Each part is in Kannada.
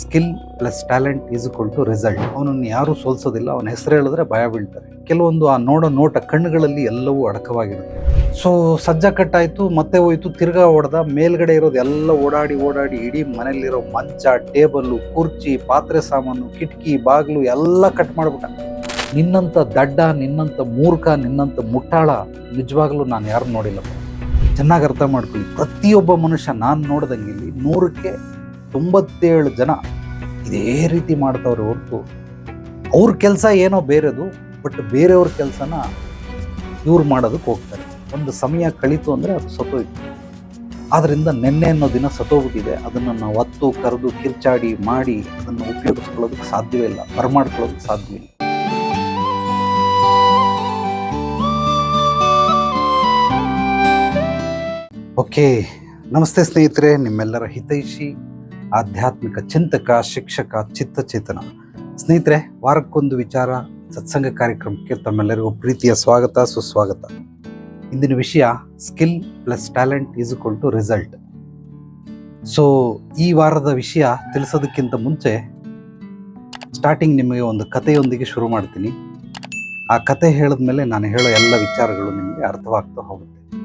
Skill plus talent is equal to result ಅವನನ್ನು ಯಾರು ಸೋಲ್ಸೋದಿಲ್ಲ, ಅವನ ಹೆಸರು ಹೇಳಿದ್ರೆ ಭಯ ಬೀಳ್ತಾರೆ. ಕೆಲವೊಂದು ಆ ನೋಡೋ ನೋಟ ಕಣ್ಣುಗಳಲ್ಲಿ ಎಲ್ಲವೂ ಅಡಕವಾಗಿರುತ್ತೆ. ಸೊ ಸಜ್ಜ ಕಟ್ಟಾಯಿತು, ಮತ್ತೆ ಹೋಯ್ತು, ತಿರ್ಗಾ ಹೊಡೆದ ಮೇಲ್ಗಡೆ ಇರೋದು ಎಲ್ಲ ಓಡಾಡಿ ಓಡಾಡಿ ಇಡೀ ಮನೆಯಲ್ಲಿರೋ ಮಂಚ ಟೇಬಲ್ಲು ಕುರ್ಚಿ, ಪಾತ್ರೆ ಸಾಮಾನು, ಕಿಟಕಿ, ಬಾಗಿಲು ಎಲ್ಲ ಕಟ್ ಮಾಡ್ಬಿಟ್ಟ. ನಿನ್ನಂಥ ದಡ್ಡ, ನಿನ್ನಂಥ ಮೂರ್ಖ, ನಿನ್ನಂಥ ಮುಟ್ಟಾಳ ನಿಜವಾಗ್ಲೂ ನಾನು ಯಾರು ನೋಡಿಲ್ಲ. ಚೆನ್ನಾಗಿ ಅರ್ಥ ಮಾಡ್ಕೊಳ್ಳಿ. ಪ್ರತಿಯೊಬ್ಬ ಮನುಷ್ಯ ನಾನು ನೋಡ್ದಂಗೆ ಇಲ್ಲಿ ನೂರಕ್ಕೆ ತೊಂಬತ್ತೇಳು ಜನ ಇದೇ ರೀತಿ ಮಾಡ್ತವ್ರೆ ಹೊರತು. ಅವ್ರ ಕೆಲಸ ಏನೋ ಬೇರೆದು, ಬಟ್ ಬೇರೆಯವ್ರ ಕೆಲಸನ ಇವ್ರು ಮಾಡೋದಕ್ಕೆ ಹೋಗ್ತಾರೆ. ಒಂದು ಸಮಯ ಕಳೀತು ಅಂದರೆ ಅದು ಸತ್ತೋಯ್ತು. ಆದ್ದರಿಂದ ನೆನ್ನೆ ಅನ್ನೋ ದಿನ ಸತ್ತೋಗ್ಬಿಟ್ಟಿದೆ. ಅದನ್ನು ನಾವು ಹತ್ತು ಕರೆದು ಕಿರ್ಚಾಡಿ ಮಾಡಿ ಅದನ್ನು ಉಪಯೋಗಿಸ್ಕೊಳ್ಳೋದಕ್ಕೆ ಸಾಧ್ಯವೇ ಇಲ್ಲ. ಬರಮಾಡ್ಕೊಳ್ಳೋದಕ್ಕೆ ಸಾಧ್ಯವಿಲ್ಲ ಓಕೆ ನಮಸ್ತೆ ಸ್ನೇಹಿತರೆ, ನಿಮ್ಮೆಲ್ಲರ ಹಿತೈಷಿ. ಆಧ್ಯಾತ್ಮಿಕ ಚಿಂತಕ, ಶಿಕ್ಷಕ, ಚಿತ್ತಚೇತನ. ಸ್ನೇಹಿತರೆ, ವಾರಕ್ಕೊಂದು ವಿಚಾರ, ಸತ್ಸಂಗ ಕಾರ್ಯಕ್ರಮಕ್ಕೆ ತಮ್ಮೆಲ್ಲರಿಗೂ ಪ್ರೀತಿಯ ಸ್ವಾಗತ, ಸುಸ್ವಾಗತ. ಇಂದಿನ ವಿಷಯ skill plus talent is equal to result so ಈ ವಾರದ ವಿಷಯ ತಿಳಿಸೋದಕ್ಕಿಂತ ಮುಂಚೆ ಸ್ಟಾರ್ಟಿಂಗ್ ನಿಮಗೆ ಒಂದು ಕಥೆಯೊಂದಿಗೆ ಶುರು ಮಾಡ್ತೀನಿ. ಆ ಕತೆ ಹೇಳಿದ್ಮೇಲೆ ನಾನು ಹೇಳೋ ಎಲ್ಲ ವಿಚಾರಗಳು ನಿಮಗೆ ಅರ್ಥವಾಗ್ತಾ ಹೋಗುತ್ತೆ.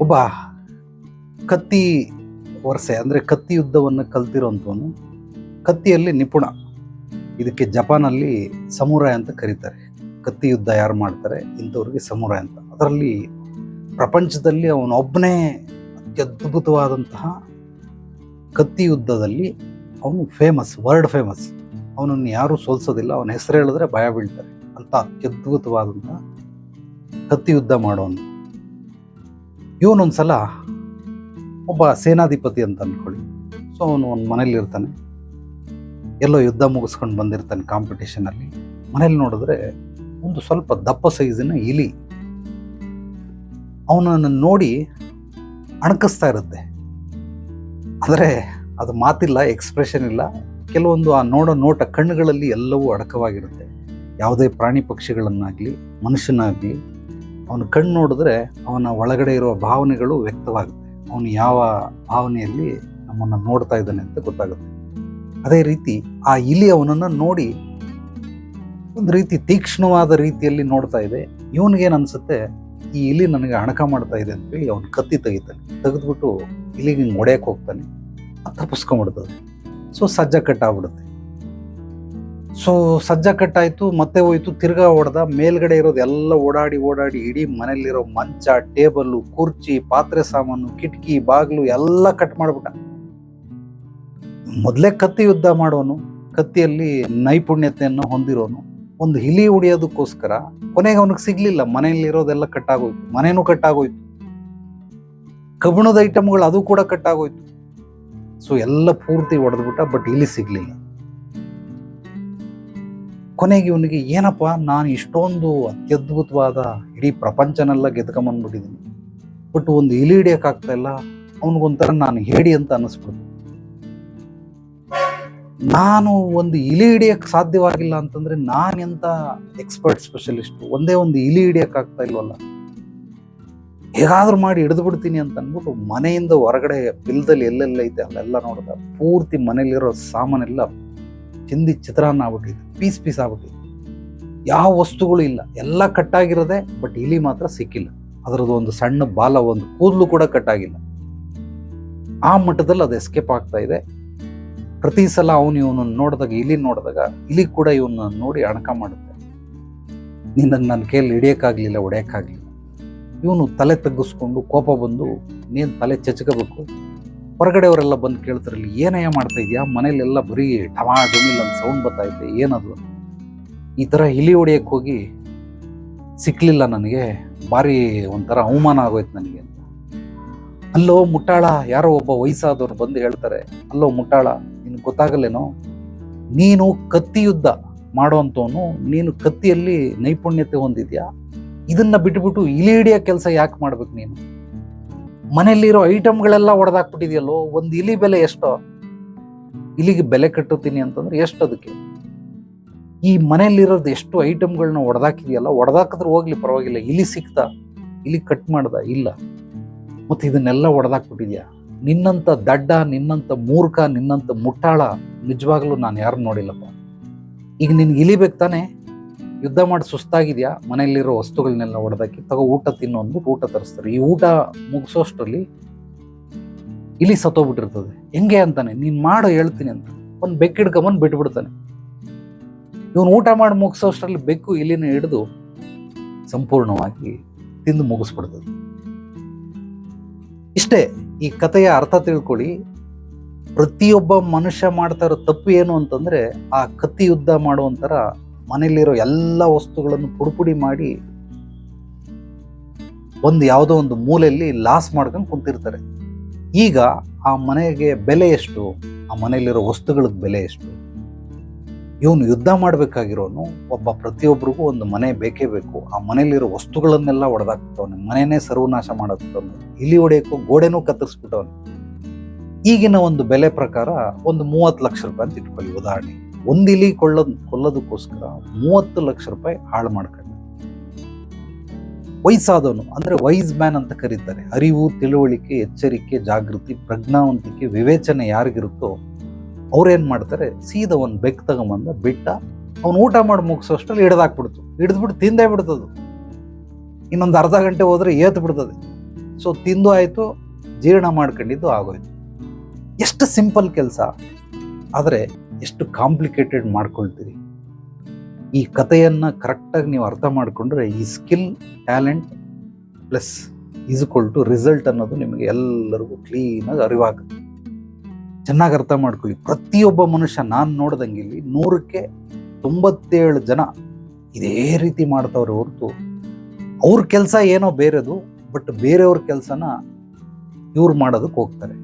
ಒಬ್ಬ ಕತ್ತಿ ವರ್ಷೆ, ಅಂದರೆ ಕತ್ತಿ ಯುದ್ಧವನ್ನು ಕಲ್ತಿರೋಂಥವನು ಕತ್ತಿಯಲ್ಲಿ ನಿಪುಣ. ಇದಕ್ಕೆ ಜಪಾನಲ್ಲಿ ಸಮುರಾಯ್ ಅಂತ ಕರೀತಾರೆ. ಕತ್ತಿ ಯುದ್ಧ ಯಾರು ಮಾಡ್ತಾರೆ? ಇಂಥವ್ರಿಗೆ ಸಮುರಾಯ್ ಅಂತ. ಅದರಲ್ಲಿ ಪ್ರಪಂಚದಲ್ಲಿ ಅವನೊಬ್ಬನೇ ಅತ್ಯದ್ಭುತವಾದಂತಹ ಕತ್ತಿ ಯುದ್ಧದಲ್ಲಿ ಅವನು ಫೇಮಸ್ ವರ್ಲ್ಡ್ ಫೇಮಸ್ ಅವನನ್ನು ಯಾರೂ ಸೋಲ್ಸೋದಿಲ್ಲ. ಅವನ ಹೆಸರು ಹೇಳಿದ್ರೆ ಭಯ ಬೀಳ್ತಾರೆ. ಅಂತ ಅತ್ಯದ್ಭುತವಾದಂತಹ ಕತ್ತಿ ಯುದ್ಧ ಮಾಡೋನು ಇವನೊಂದ್ಸಲ ಒಬ್ಬ ಸೇನಾಧಿಪತಿ ಅಂತ ಅಂದ್ಕೊಳ್ಳಿ ಸೊ ಅವನು ಒಂದು ಮನೇಲಿರ್ತಾನೆ ಎಲ್ಲೋ ಯುದ್ಧ ಮುಗಿಸ್ಕೊಂಡು ಬಂದಿರ್ತಾನೆ ಕಾಂಪಿಟೇಷನಲ್ಲಿ ಮನೇಲಿ ನೋಡಿದ್ರೆ ಒಂದು ಸ್ವಲ್ಪ ದಪ್ಪ ಸೈಜಿನ ಇಲಿ. ಅವನನ್ನು ನೋಡಿ ಅಣಕಿಸ್ತಾ ಇರುತ್ತೆ. ಆದರೆ ಅದು ಮಾತಿಲ್ಲ ಎಕ್ಸ್ಪ್ರೆಷನ್ ಇಲ್ಲ. ಕೆಲವೊಂದು ಆ ನೋಡೋ ನೋಟ ಕಣ್ಣುಗಳಲ್ಲಿ ಎಲ್ಲವೂ ಅಡಕವಾಗಿರುತ್ತೆ. ಯಾವುದೇ ಪ್ರಾಣಿ ಪಕ್ಷಿಗಳನ್ನಾಗಲಿ, ಮನುಷ್ಯನಾಗಲಿ, ಅವನ ಕಣ್ಣು ನೋಡಿದ್ರೆ ಅವನ ಒಳಗಡೆ ಇರುವ ಭಾವನೆಗಳು ವ್ಯಕ್ತವಾಗುತ್ತೆ. ಅವನು ಯಾವ ಭಾವನೆಯಲ್ಲಿ ನಮ್ಮನ್ನು ನೋಡ್ತಾ ಇದ್ದಾನೆ ಅಂತ ಗೊತ್ತಾಗುತ್ತೆ. ಅದೇ ರೀತಿ ಆ ಇಲಿ ಅವನನ್ನು ನೋಡಿ ಒಂದು ರೀತಿ ತೀಕ್ಷ್ಣವಾದ ರೀತಿಯಲ್ಲಿ ನೋಡ್ತಾ ಇದೆ. ಇವನಿಗೇನು ಅನಿಸುತ್ತೆ? ಈ ಇಲಿ ನನಗೆ ಅಣಕ ಮಾಡ್ತಾ ಇದೆ ಅಂತೇಳಿ ಅವನು ಕತ್ತಿ ತೆಗಿತಾನೆ. ತೆಗೆದ್ಬಿಟ್ಟು ಇಲಿಗೆ ಹಿಂಗೆ ಹೊಡೆಯಕ್ಕೆ ಹೋಗ್ತಾನೆ. ತಪ್ಪಿಸ್ಕೊಂಡ್ಬಿಡ್ತದೆ. ಸೊ ಸಜ್ಜ ಕಟ್ಟಾಗ್ಬಿಡುತ್ತೆ ಸೊ ಸಜ್ಜ ಕಟ್ಟಾಯಿತು, ಮತ್ತೆ ಹೋಯ್ತು, ತಿರ್ಗಾ ಹೊಡೆದ ಮೇಲ್ಗಡೆ ಇರೋದು ಎಲ್ಲ ಓಡಾಡಿ ಓಡಾಡಿ, ಇಡೀ ಮನೇಲಿರೋ ಮಂಚ ಟೇಬಲ್ಲು ಕುರ್ಚಿ, ಪಾತ್ರೆ ಸಾಮಾನು, ಕಿಟಕಿ, ಬಾಗಿಲು ಎಲ್ಲ ಕಟ್ ಮಾಡ್ಬಿಟ್ಟ. ಮೊದಲೇ ಕತ್ತಿ ಯುದ್ಧ ಮಾಡೋನು, ಕತ್ತಿಯಲ್ಲಿ ನೈಪುಣ್ಯತೆಯನ್ನು ಹೊಂದಿರೋನು. ಒಂದು ಹಿಲಿ ಉಡಿಯೋದಕ್ಕೋಸ್ಕರ ಕೊನೆಗೆ ಅವನಿಗೆ ಸಿಗ್ಲಿಲ್ಲ, ಮನೆಯಲ್ಲಿರೋದೆಲ್ಲ ಕಟ್ಟಾಗೋಯ್ತು, ಮನೇನೂ ಕಟ್ಟಾಗೋಯ್ತು. ಕಬ್ಬಿಣದ ಐಟಮ್ಗಳು ಅದು ಕೂಡ ಕಟ್ಟಾಗೋಯ್ತು. ಸೊ ಎಲ್ಲ ಪೂರ್ತಿ ಹೊಡೆದ್ಬಿಟ್ಟ ಬಟ್ ಇಲ್ಲಿ ಸಿಗ್ಲಿಲ್ಲ. ಕೊನೆಗೆ ಇವನಿಗೆ ಏನಪ್ಪ, ನಾನು ಇಷ್ಟೊಂದು ಅತ್ಯದ್ಭುತವಾದ ಇಡೀ ಪ್ರಪಂಚನೆಲ್ಲ ಗೆದ್ಕೊಂಬಂದ್ಬಿಟ್ಟಿದ್ದೀನಿ ಬಟ್ ಒಂದು ಇಲಿ ಹಿಡಿಯೋಕ್ಕಾಗ್ತಾ ಇಲ್ಲ. ಅವನಿಗೊಂಥರ ನಾನು ಹೇಳಿ ಅಂತ ಅನ್ನಿಸ್ಬಿಡ್ತು ನಾನು ಒಂದು ಇಲಿ ಹಿಡಿಯಕ್ಕೆ ಸಾಧ್ಯವಾಗಿಲ್ಲ ಅಂತಂದ್ರೆ ನಾನೆಂಥ ಎಕ್ಸ್ಪರ್ಟ್ ಸ್ಪೆಷಲಿಸ್ಟ್? ಒಂದೇ ಒಂದು ಇಲಿ ಹಿಡಿಯೋಕ್ಕಾಗ್ತಾ ಇಲ್ವಲ್ಲ? ಹೇಗಾದ್ರೂ ಮಾಡಿ ಹಿಡಿದು ಬಿಡ್ತೀನಿ ಅಂತ ಅಂದ್ಬಿಟ್ಟು ಮನೆಯಿಂದ ಹೊರಗಡೆ ಬಿಲ್ದಲ್ಲಿ ಎಲ್ಲೆಲ್ಲ ಐತೆ ಅಲ್ಲೆಲ್ಲ ನೋಡಿದ. ಪೂರ್ತಿ ಮನೇಲಿರೋ ಸಾಮಾನೆಲ್ಲ ಚಿಂದಿ ಚಿತ್ರಾನ್ನ ಆಗ್ಬಿಟ್ಟಿದೆ, ಪೀಸ್ ಪೀಸ್ ಆಗ್ಬಿಟ್ಟಿದೆ. ಯಾವ ವಸ್ತುಗಳು ಇಲ್ಲ, ಎಲ್ಲ ಕಟ್ಟಾಗಿರೋದೆ, ಬಟ್ ಇಲಿ ಮಾತ್ರ ಸಿಕ್ಕಿಲ್ಲ. ಅದರದ್ದು ಒಂದು ಸಣ್ಣ ಬಾಲ, ಒಂದು ಕೂದಲು ಕೂಡ ಕಟ್ಟಾಗಿಲ್ಲ. ಆ ಮಟ್ಟದಲ್ಲಿ ಅದು ಎಸ್ಕೇಪ್ ಆಗ್ತಾ ಇದೆ. ಪ್ರತಿ ಸಲ ಅವನು ಇವನನ್ನು ನೋಡಿದಾಗ, ಇಲಿ ನೋಡಿದಾಗ, ಇಲಿ ಕೂಡ ಇವನ್ನ ನೋಡಿ ಅಣಕ ಮಾಡುತ್ತೆ. ನಿನ್ನನ್ನು ನನ್ನ ಕೈಯಲ್ಲಿ ಹಿಡಿಯೋಕ್ಕಾಗಲಿಲ್ಲ ಒಡೆಯೋಕ್ಕಾಗಲಿಲ್ಲ ಇವನು ತಲೆ ತಗ್ಗಿಸ್ಕೊಂಡು ಕೋಪ ಬಂದು, ನೀನು ತಲೆ ಚಚ್ಕೋಬೇಕು. ಹೊರಗಡೆಯವರೆಲ್ಲ ಬಂದು ಕೇಳ್ತಾರಲ್ಲಿ ಏನಯ್ಯ ಮಾಡ್ತಾ ಇದೆಯಾ? ಮನೇಲೆಲ್ಲ ಬರೀ ಟಮಾ ಡುಮಿಲ್ ಅಂತ ಸೌಂಡ್ ಬರ್ತಾ ಇದೆ, ಏನದು? ಈ ಥರ ಇಲಿ ಹೊಡಿಯಕ್ಕೆ ಹೋಗಿ ಸಿಕ್ಕಲಿಲ್ಲ ನನಗೆ, ಭಾರಿ ಒಂಥರ ಅವಮಾನ ಆಗೋಯ್ತು ನನಗೆ ಅಂತ. ಅಲ್ಲೋ ಮುಟ್ಟಾಳ, ಯಾರೋ ಒಬ್ಬ ವಯಸ್ಸಾದವ್ರು ಬಂದು ಹೇಳ್ತಾರೆ, ಅಲ್ಲೋ ಮುಟ್ಟಾಳ, ನಿನಗೆ ಗೊತ್ತಾಗಲ್ಲೇನೋ? ನೀನು ಕತ್ತಿ ಯುದ್ಧ ಮಾಡುವಂಥವನು, ನೀನು ಕತ್ತಿಯಲ್ಲಿ ನೈಪುಣ್ಯತೆ ಹೊಂದಿದ್ಯಾ? ಇದನ್ನ ಬಿಟ್ಬಿಟ್ಟು ಇಲಿ ಹಿಡಿಯೋ ಕೆಲಸ ಯಾಕೆ ಮಾಡ್ಬೇಕು ನೀನು? ಮನೆಯಲ್ಲಿರೋ ಐಟಮ್ಗಳೆಲ್ಲ ಒಡೆದಾಕ್ಬಿಟ್ಟಿದೆಯಲ್ಲೋ, ಒಂದು ಇಲಿ ಬೆಲೆ ಎಷ್ಟೋ? ಇಲಿಗೆ ಬೆಲೆ ಕಟ್ಟುತ್ತೀನಿ ಅಂತಂದ್ರೆ ಎಷ್ಟು ಅದಕ್ಕೆ ಈ ಮನೆಯಲ್ಲಿರೋದು ಎಷ್ಟು ಐಟಮ್ಗಳನ್ನ ಒಡೆದಾಕಿದೆಯಲ್ಲ ಹೊಡೆದಾಕಿದ್ರೆ ಹೋಗ್ಲಿ, ಪರವಾಗಿಲ್ಲ. ಇಲಿ ಸಿಕ್ತಾ? ಇಲಿ ಕಟ್ ಮಾಡ್ದ? ಇಲ್ಲ. ಮತ್ತೆ ಇದನ್ನೆಲ್ಲ ಹೊಡೆದಾಕ್ಬಿಟ್ಟಿದ್ಯಾ ನಿನ್ನಂಥ ದಡ್ಡ ನಿನ್ನಂಥ ಮೂರ್ಖ ನಿನ್ನಂಥ ಮುಟ್ಟಾಳ ನಿಜವಾಗ್ಲೂ ನಾನು ಯಾರು ನೋಡಿಲ್ಲಪ್ಪ. ಈಗ ನಿನ್ಗೆ ಇಲಿಬೇಕು ತಾನೆ? ಯುದ್ಧ ಮಾಡಿ ಸುಸ್ತಾಗಿದೆಯಾ? ಮನೆಯಲ್ಲಿರೋ ವಸ್ತುಗಳನ್ನೆಲ್ಲ ಹೊಡೆದಾಕಿ ತಗೋ ಊಟ ತಿನ್ನು ಅಂದ್ಬಿಟ್ಟು ಊಟ ತರಿಸ್ತಾರೆ. ಈ ಊಟ ಮುಗಿಸೋಷ್ಟರಲ್ಲಿ ಇಲಿ ಸತ್ತೋಗ್ಬಿಟ್ಟಿರ್ತದೆ. ಹೆಂಗೆ ಅಂತಾನೆ? ನೀನು ಮಾಡು ಹೇಳ್ತೀನಿ ಅಂತ. ಒಂದು ಬೆಕ್ಕು ಹಿಡ್ಕೊಂಬಂದು ಬಿಟ್ಬಿಡ್ತಾನೆ. ಇವನು ಊಟ ಮಾಡಿ ಮುಗಿಸೋಷ್ಟರಲ್ಲಿ ಬೆಕ್ಕು ಇಲಿನ ಹಿಡಿದು ಸಂಪೂರ್ಣವಾಗಿ ತಿಂದು ಮುಗಿಸ್ಬಿಡ್ತದೆ. ಇಷ್ಟೇ, ಈ ಕಥೆಯ ಅರ್ಥ ತಿಳ್ಕೊಳ್ಳಿ. ಪ್ರತಿಯೊಬ್ಬ ಮನುಷ್ಯ ಮಾಡ್ತಾ ಇರೋ ತಪ್ಪು ಏನು ಅಂತಂದ್ರೆ, ಆ ಕತ್ತಿ ಯುದ್ಧ ಮಾಡುವಂತರ ಮನೆಯಲ್ಲಿರೋ ಎಲ್ಲ ವಸ್ತುಗಳನ್ನು ಪುಡಿಪುಡಿ ಮಾಡಿ ಒಂದು ಯಾವುದೋ ಒಂದು ಮೂಲೆಯಲ್ಲಿ ಲಾಸ್ ಮಾಡ್ಕೊಂಡು ಕುಂತಿರ್ತಾರೆ. ಈಗ ಆ ಮನೆಗೆ ಬೆಲೆ ಎಷ್ಟು? ಆ ಮನೆಯಲ್ಲಿರೋ ವಸ್ತುಗಳಿಗೆ ಬೆಲೆ ಎಷ್ಟು? ಇವನು ಯುದ್ಧ ಮಾಡಬೇಕಾಗಿರೋನು, ಒಬ್ಬ ಪ್ರತಿಯೊಬ್ಬರಿಗೂ ಒಂದು ಮನೆ ಬೇಕೇ ಬೇಕು. ಆ ಮನೆಯಲ್ಲಿರೋ ವಸ್ತುಗಳನ್ನೆಲ್ಲ ಹೊಡೆದಾಕ್ತವನೆ ಮನೆಯೇ ಸರ್ವನಾಶ ಮಾಡಾಕ್ತವನು ಇಲಿ ಒಡೆಯಕ್ಕೂ ಗೋಡೆನೂ ಕತ್ತರಿಸ್ಬಿಟ್ಟವನು. ಈಗಿನ ಒಂದು ಬೆಲೆ ಪ್ರಕಾರ ಒಂದು ಮೂವತ್ತು ಲಕ್ಷ ರೂಪಾಯಿ ಅಂತ ಇಟ್ಕೊಳ್ಳಿ ಉದಾಹರಣೆ ಒಂದು ಇಲಿ ಕೊಳ್ಳೋದ್ ಕೊಲ್ಲೋದಕ್ಕೋಸ್ಕರ ಮೂವತ್ತು ಲಕ್ಷ ರೂಪಾಯಿ ಹಾಳು ಮಾಡ್ಕೊಂಡ ವಯಸ್ಸಾದವನು, ಅಂದರೆ ವೈಸ್ ಮ್ಯಾನ್ ಅಂತ ಕರೀತಾರೆ. ಅರಿವು, ತಿಳುವಳಿಕೆ, ಎಚ್ಚರಿಕೆ, ಜಾಗೃತಿ, ಪ್ರಜ್ಞಾವಂತಿಕೆ, ವಿವೇಚನೆ ಯಾರಿಗಿರುತ್ತೋ ಅವ್ರೇನು ಮಾಡ್ತಾರೆ? ಸೀದಾ ಒಂದು ಬೆಕ್ ತಗೊಂಬಂದು ಬಿಟ್ಟ ಅವ್ನು ಊಟ ಮಾಡಿ ಮುಗಿಸೋಷ್ಟರಲ್ಲಿ ಹಿಡ್ದಾಕ್ಬಿಡ್ತು. ಹಿಡಿದ್ಬಿಟ್ಟು ತಿಂದೇ ಬಿಡ್ತದು. ಇನ್ನೊಂದು ಅರ್ಧ ಗಂಟೆ ಹೋದರೆ ಏತ್ ಬಿಡ್ತದೆ. ಸೊ ತಿಂದು ಆಯಿತು, ಜೀರ್ಣ ಮಾಡ್ಕೊಂಡಿದ್ದು ಆಗೋಯ್ತು. ಎಷ್ಟು ಸಿಂಪಲ್ ಕೆಲಸ. ಆದರೆ ಎಷ್ಟು ಕಾಂಪ್ಲಿಕೇಟೆಡ್ ಮಾಡ್ಕೊಳ್ತೀರಿ? ಈ ಕಥೆಯನ್ನು ಕರೆಕ್ಟಾಗಿ ನೀವು ಅರ್ಥ ಮಾಡಿಕೊಂಡ್ರೆ ಈ skill talent plus is equal to result ಅನ್ನೋದು ನಿಮಗೆ ಎಲ್ಲರಿಗೂ ಕ್ಲೀನಾಗಿ ಅರಿವಾಗುತ್ತೆ. ಚೆನ್ನಾಗಿ ಅರ್ಥ ಮಾಡ್ಕೊಳ್ಳಿ. ಪ್ರತಿಯೊಬ್ಬ ಮನುಷ್ಯ ನಾನು ನೋಡ್ದಂಗೆ ಇಲ್ಲಿ ನೂರಕ್ಕೆ ತೊಂಬತ್ತೇಳು ಜನ ಇದೇ ರೀತಿ ಮಾಡ್ತವ್ರೆ ಹೊರತು ಅವ್ರ ಕೆಲಸ ಏನೋ ಬೇರೆದು ಬಟ್ ಬೇರೆಯವ್ರ ಕೆಲಸನ ಇವ್ರು ಮಾಡೋದಕ್ಕೆ ಹೋಗ್ತಾರೆ.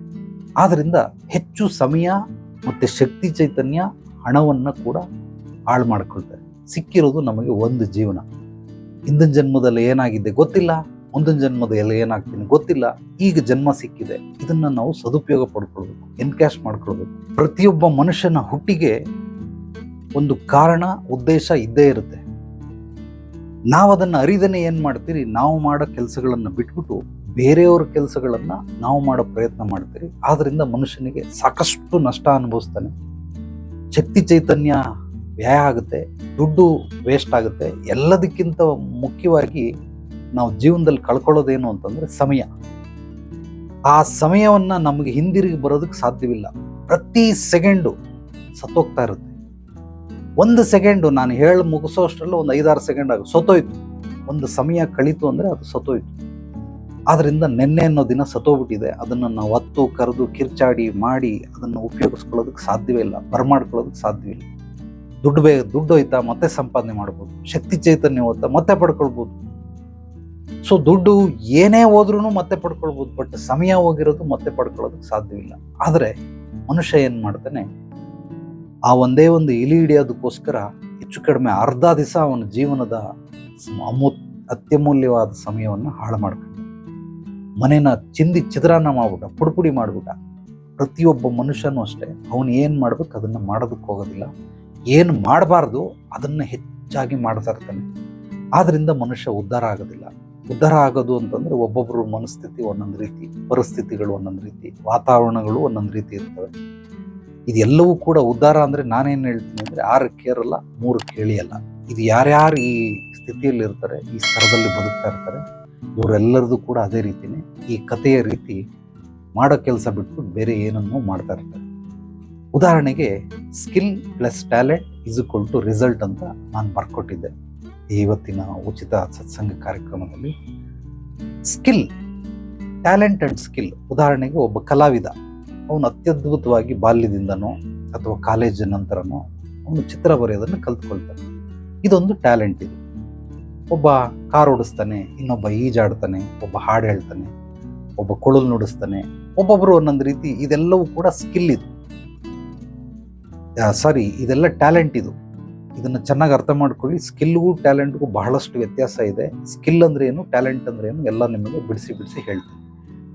ಆದ್ದರಿಂದ ಹೆಚ್ಚು ಸಮಯ ಮತ್ತೆ ಶಕ್ತಿ ಚೈತನ್ಯ ಹಣವನ್ನು ಕೂಡ ಹಾಳು ಮಾಡ್ಕೊಳ್ತಾರೆ ಸಿಕ್ಕಿರೋದು ನಮಗೆ ಒಂದು ಜೀವನ. ಹಿಂದಿನ ಜನ್ಮದಲ್ಲಿ ಏನಾಗಿದೆ ಗೊತ್ತಿಲ್ಲ. ಮುಂದಿನ ಜನ್ಮದಲ್ಲಿ ಏನಾಗ್ತೀನಿ ಗೊತ್ತಿಲ್ಲ. ಈಗ ಜನ್ಮ ಸಿಕ್ಕಿದೆ. ಇದನ್ನ ನಾವು ಸದುಪಯೋಗ ಪಡ್ಕೊಳ್ಬೇಕು, ಎನ್ಕ್ಯಾಶ್ ಮಾಡ್ಕೊಳ್ಬೇಕು. ಪ್ರತಿಯೊಬ್ಬ ಮನುಷ್ಯನ ಹುಟ್ಟಿಗೆ ಒಂದು ಕಾರಣ, ಉದ್ದೇಶ ಇದ್ದೇ ಇರುತ್ತೆ. ನಾವು ಅದನ್ನು ಅರಿದನೆ ಏನು ಮಾಡ್ತೀರಿ? ನಾವು ಮಾಡೋ ಕೆಲಸಗಳನ್ನು ಬಿಟ್ಬಿಟ್ಟು ಬೇರೆಯವ್ರ ಕೆಲಸಗಳನ್ನ ನಾವು ಮಾಡೋ ಪ್ರಯತ್ನ ಮಾಡ್ತೀರಿ. ಆದ್ದರಿಂದ ಮನುಷ್ಯನಿಗೆ ಸಾಕಷ್ಟು ನಷ್ಟ ಅನುಭವಿಸ್ತಾನೆ. ಶಕ್ತಿ ಚೈತನ್ಯ ವ್ಯಯ ಆಗುತ್ತೆ, ದುಡ್ಡು ವೇಸ್ಟ್ ಆಗುತ್ತೆ. ಎಲ್ಲದಕ್ಕಿಂತ ಮುಖ್ಯವಾಗಿ ನಾವು ಜೀವನದಲ್ಲಿ ಕಳ್ಕೊಳ್ಳೋದೇನು ಅಂತಂದ್ರೆ ಸಮಯ. ಆ ಸಮಯವನ್ನ ನಮಗೆ ಹಿಂದಿರುಗಿ ಬರೋದಕ್ಕೆ ಸಾಧ್ಯವಿಲ್ಲ. ಪ್ರತಿ ಸೆಕೆಂಡು ಸತ್ತೋಗ್ತಾ ಇರುತ್ತೆ. ಒಂದು ಸೆಕೆಂಡು ನಾನು ಹೇಳಿ ಮುಗಿಸೋ ಅಷ್ಟರಲ್ಲೂ ಒಂದು ಐದಾರು ಸೆಕೆಂಡ್ ಆಗ ಸತ್ತೋಯ್ತು. ಒಂದು ಸಮಯ ಕಳೀತು ಅಂದ್ರೆ ಅದು ಸತ್ತೋಯ್ತು. ಆದ್ರಿಂದ ನೆನ್ನೆ ಅನ್ನೋ ದಿನ ಸತ್ತೋಗ್ಬಿಟ್ಟಿದೆ. ಅದನ್ನು ನಾವು ಒತ್ತು ಕರೆದು, ಕಿರ್ಚಾಡಿ ಮಾಡಿ ಅದನ್ನು ಉಪಯೋಗಿಸ್ಕೊಳ್ಳೋದಕ್ಕೆ ಸಾಧ್ಯವೇ ಇಲ್ಲ. ಬರಮಾಡ್ಕೊಳ್ಳೋದಕ್ಕೆ ಸಾಧ್ಯವಿಲ್ಲ ದುಡ್ಡು ಬೇಗ ದುಡ್ಡು ಹೋಯ್ತಾ ಮತ್ತೆ ಸಂಪಾದನೆ ಮಾಡ್ಬೋದು. ಶಕ್ತಿ ಚೈತನ್ಯ ಹೋಗ್ತಾ ಮತ್ತೆ ಪಡ್ಕೊಳ್ಬೋದು. ಸೊ ದುಡ್ಡು ಏನೇ ಹೋದ್ರೂ ಮತ್ತೆ ಪಡ್ಕೊಳ್ಬೋದು ಬಟ್ ಸಮಯ ಹೋಗಿರೋದು ಮತ್ತೆ ಪಡ್ಕೊಳ್ಳೋದಕ್ಕೆ ಸಾಧ್ಯವಿಲ್ಲ ಆದರೆ ಮನುಷ್ಯ ಏನು ಮಾಡ್ತಾನೆ? ಆ ಒಂದೇ ಒಂದು ಇಲಿ ಹಿಡಿಯೋದಕ್ಕೋಸ್ಕರ ಹೆಚ್ಚು ಕಡಿಮೆ ಅರ್ಧ ದಿವಸ ಅವನ ಜೀವನದ ಅಮೂ ಅತ್ಯಮೂಲ್ಯವಾದ ಸಮಯವನ್ನು ಹಾಳು ಮಾಡ್ಕೊಂಡ ಮನೇನ ಚಿಂದಿ ಚಿದ್ರಾನ್ನ ಮಾಡ್ಬಿಟ್ಟ, ಪುಡಿಪುಡಿ ಮಾಡಿಬಿಟ್ಟ. ಪ್ರತಿಯೊಬ್ಬ ಮನುಷ್ಯನೂ ಅಷ್ಟೇ. ಅವನು ಏನು ಮಾಡ್ಬೇಕು ಅದನ್ನು ಮಾಡೋದಕ್ಕೆ ಹೋಗೋದಿಲ್ಲ. ಏನು ಮಾಡಬಾರ್ದು ಅದನ್ನು ಹೆಚ್ಚಾಗಿ ಮಾಡ್ತಾ ಇರ್ತಾನೆ. ಆದ್ದರಿಂದ ಮನುಷ್ಯ ಉದ್ಧಾರ ಆಗೋದಿಲ್ಲ. ಉದ್ಧಾರ ಆಗೋದು ಅಂತಂದರೆ ಒಬ್ಬೊಬ್ಬರು ಮನಸ್ಥಿತಿ ಒಂದೊಂದು ರೀತಿ, ಪರಿಸ್ಥಿತಿಗಳು ಒಂದೊಂದು ರೀತಿ, ವಾತಾವರಣಗಳು ಒಂದೊಂದು ರೀತಿ ಇರ್ತವೆ. ಇದೆಲ್ಲವೂ ಕೂಡ ಉದ್ಧಾರ ಅಂದರೆ ನಾನೇನು ಹೇಳ್ತೀನಿ ಅಂದರೆ ಆರು ಕೇರಲ್ಲ ಮೂರು ಕೇಳಿಯಲ್ಲ ಇದು ಯಾರ್ಯಾರು ಈ ಸ್ಥಿತಿಯಲ್ಲಿ ಇರ್ತಾರೆ ಈ ಸ್ಥಳದಲ್ಲಿ ಬದುಕ್ತಾ ಇರ್ತಾರೆ ಇವರೆಲ್ಲರದು ಕೂಡ ಅದೇ ರೀತಿನೇ ಈ ಕಥೆಯ ರೀತಿ ಮಾಡೋ ಕೆಲಸ ಬಿಟ್ಬಿಟ್ಟು ಬೇರೆ ಏನನ್ನೂ ಮಾಡ್ತಾ ಇರ್ತಾರೆ. ಉದಾಹರಣೆಗೆ skill plus talent is equal to result ಅಂತ ನಾನು ಬರ್ಕೊಟ್ಟಿದ್ದೆ. ಇವತ್ತಿನ ಉಚಿತ ಸತ್ಸಂಗ ಕಾರ್ಯಕ್ರಮದಲ್ಲಿ ಸ್ಕಿಲ್ ಟ್ಯಾಲೆಂಟ್ ಆ್ಯಂಡ್ ಸ್ಕಿಲ್, ಉದಾಹರಣೆಗೆ ಒಬ್ಬ ಕಲಾವಿದ, ಅವನು ಅತ್ಯದ್ಭುತವಾಗಿ ಬಾಲ್ಯದಿಂದನೋ ಅಥವಾ ಕಾಲೇಜ್ ನಂತರನೋ ಅವನು ಚಿತ್ರ ಬರೆಯೋದನ್ನು ಕಲ್ತ್ಕೊಳ್ತಾನೆ. ಇದೊಂದು ಟ್ಯಾಲೆಂಟ್ ಇದು. ಒಬ್ಬ ಕಾರ್ ಓಡಿಸ್ತಾನೆ, ಇನ್ನೊಬ್ಬ ಈಜಾಡ್ತಾನೆ ಒಬ್ಬ ಹಾಡು ಹೇಳ್ತಾನೆ, ಒಬ್ಬ ಕೊಳಲು ನುಡಿಸ್ತಾನೆ ಒಬ್ಬೊಬ್ಬರು ಒಂದೊಂದು ರೀತಿ ಇದೆಲ್ಲವೂ ಕೂಡ ಸ್ಕಿಲ್ ಇದು. ಸಾರಿ ಇದೆಲ್ಲ ಟ್ಯಾಲೆಂಟ್ ಇದು. ಇದನ್ನು ಚೆನ್ನಾಗಿ ಅರ್ಥ ಮಾಡ್ಕೊಳ್ಳಿ. ಸ್ಕಿಲ್ಗೂ ಟ್ಯಾಲೆಂಟ್ಗೂ ಬಹಳಷ್ಟು ವ್ಯತ್ಯಾಸ ಇದೆ. ಸ್ಕಿಲ್ ಅಂದ್ರೆ ಏನು ಟ್ಯಾಲೆಂಟ್ ಅಂದ್ರೆ ಏನು, ಎಲ್ಲ ನಿಮಗೆ ಬಿಡಿಸಿ ಬಿಡಿಸಿ ಹೇಳ್ತೀನಿ.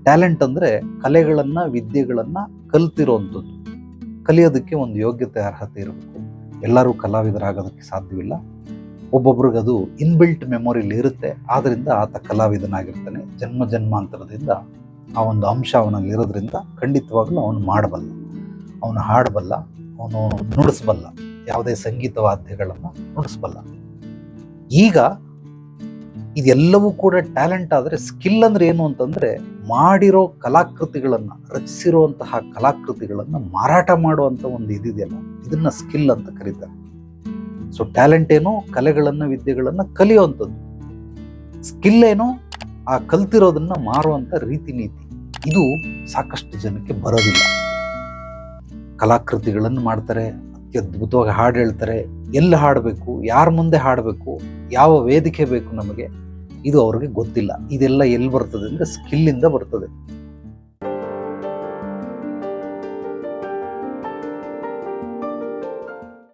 ಟ್ಯಾಲೆಂಟ್ ಅಂದ್ರೆ ಕಲೆಗಳನ್ನು, ವಿದ್ಯೆಗಳನ್ನು ಕಲ್ತಿರೋವಂಥದ್ದು ಕಲಿಯೋದಕ್ಕೆ ಒಂದು ಯೋಗ್ಯತೆ ಅರ್ಹತೆ ಇರಬೇಕು. ಎಲ್ಲರೂ ಕಲಾವಿದರಾಗೋದಕ್ಕೆ ಸಾಧ್ಯವಿಲ್ಲ. ಒಬ್ಬೊಬ್ರಿಗೆ ಅದು ಇನ್ಬಿಲ್ಟ್ ಮೆಮೊರಿಲಿ ಇರುತ್ತೆ. ಆದ್ದರಿಂದ ಆತ ಕಲಾವಿದನಾಗಿರ್ತಾನೆ. ಜನ್ಮ ಜನ್ಮಾಂತರದಿಂದ ಆ ಒಂದು ಅಂಶ ಅವನಲ್ಲಿ ಇರೋದ್ರಿಂದ ಖಂಡಿತವಾಗ್ಲೂ ಅವನು ಮಾಡಬಲ್ಲ. ಅವನು ಹಾಡಬಲ್ಲ. ಅವನು ನುಡಿಸ್ಬಲ್ಲ. ಯಾವುದೇ ಸಂಗೀತ ವಾದ್ಯಗಳನ್ನು ನುಡಿಸ್ಬಲ್ಲ. ಈಗ ಇದೆಲ್ಲವೂ ಕೂಡ ಟ್ಯಾಲೆಂಟ್ ಆದರೆ ಸ್ಕಿಲ್ ಅಂದ್ರೆ ಏನು ಅಂತಂದರೆ ಮಾಡಿರೋ ಕಲಾಕೃತಿಗಳನ್ನು, ರಚಿಸಿರುವಂತಹ ಕಲಾಕೃತಿಗಳನ್ನು ಮಾರಾಟ ಮಾಡುವಂಥ ಒಂದು ಇದಿದೆಯಲ್ಲ. ಇದನ್ನು ಸ್ಕಿಲ್ ಅಂತ ಕರೀತಾರೆ. ಸೊ ಟ್ಯಾಲೆಂಟ್ ಏನೋ, ಕಲೆಗಳನ್ನು, ವಿದ್ಯೆಗಳನ್ನು ಕಲಿಯುವಂಥದ್ದು. ಸ್ಕಿಲ್ ಏನು, ಆ ಕಲ್ತಿರೋದನ್ನ ಮಾರುವಂಥ ರೀತಿ ನೀತಿ. ಇದು ಸಾಕಷ್ಟು ಜನಕ್ಕೆ ಬರೋದಿಲ್ಲ. ಕಲಾಕೃತಿಗಳನ್ನು ಮಾಡ್ತಾರೆ, ಅತ್ಯದ್ಭುತವಾಗಿ ಹಾಡು ಹೇಳ್ತಾರೆ. ಎಲ್ಲಿ ಹಾಡಬೇಕು, ಯಾರ ಮುಂದೆ ಹಾಡಬೇಕು, ಯಾವ ವೇದಿಕೆ ಬೇಕು ನಮಗೆ, ಇದು ಅವ್ರಿಗೆ ಗೊತ್ತಿಲ್ಲ. ಇದೆಲ್ಲ ಎಲ್ಲಿ ಬರ್ತದೆ ಅಂದರೆ ಸ್ಕಿಲ್ಲಿಂದ ಬರ್ತದೆ.